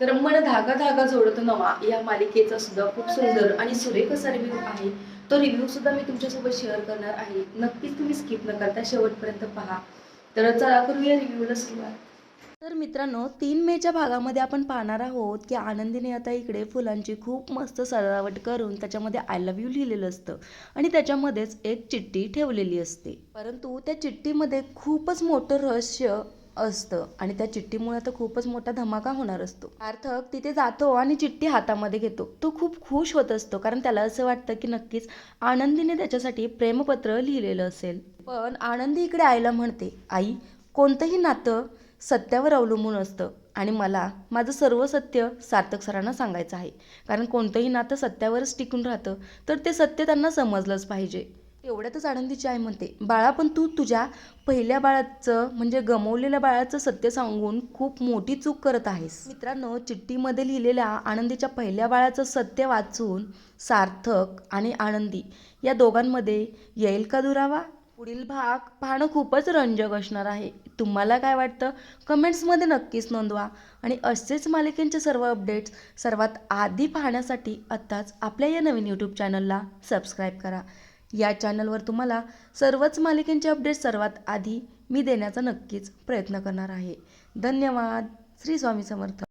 तर मन धागा धागा जोडत नवा. या मालिकेचा सुद्धा खूप सुंदर आणि सुरेख असा रिव्ह्यू आहे. तो रिव्ह्यू सुद्धा मी तुमच्यासोबत शेअर करणार आहे. नक्कीच तुम्ही स्किप न करता शेवटपर्यंत पहा. तर चला करूया रिव्ह्यूला सुरुवात. तर मित्रांनो तीन मेच्या भागामध्ये आपण पाहणार आहोत की आनंदीने आता इकडे फुलांची खूप मस्त सजावट करून त्याच्यामध्ये आय लव्ह यू लिहिलेलं असतं आणि त्याच्यामध्येच एक चिठ्ठी ठेवलेली असते. परंतु त्या चिठ्ठीमध्ये खूपच मोठं रहस्य असतं. आणि त्या चिठ्ठीमुळे तर खूपच मोठा धमाका होणार असतो. सार्थक तिथे जातो आणि चिठ्ठी हातामध्ये घेतो. तो खूप खुश होत असतो कारण त्याला असं वाटतं की नक्कीच आनंदीने त्याच्यासाठी प्रेमपत्र लिहिलेलं असेल. पण आनंदी इकडे आईला म्हणते आई कोणतंही नातं सत्यावर अवलंबून असतं. आणि मला माझं सर्व सत्य सार्थक सरांना सांगायचं आहे. कारण कोणतंही नातं सत्यावरच टिकून राहतं तर ते सत्य त्यांना समजलंच पाहिजे. एवढ्यातच आनंदीची आई म्हणते बाळा पण तू तुझ्या पहिल्या बाळाचं म्हणजे गमवलेल्या बाळाचं सत्य सांगून खूप मोठी चूक करत आहेस. मित्रांनो चिठ्ठीमध्ये लिहिलेल्या आनंदीच्या पहिल्या बाळाचं सत्य वाचून सार्थक आणि आनंदी या दोघांमध्ये येईल का दुरावा? पुढील भाग पाहणं खूपच रंजक असणार आहे. तुम्हाला काय वाटतं? कमेंट्समध्ये नक्कीच नोंदवा. आणि असेच मालिकेंचे सर्व अपडेट्स सर्वात आधी पाहण्यासाठी आत्ताच आपल्या या नवीन यूट्यूब चॅनलला सबस्क्राईब करा. या चॅनलवर तुम्हाला सर्वच मालिकेंचे अपडेट सर्वात आधी मी देण्याचा नक्कीच प्रयत्न करणार आहे. धन्यवाद. श्री स्वामी समर्थ.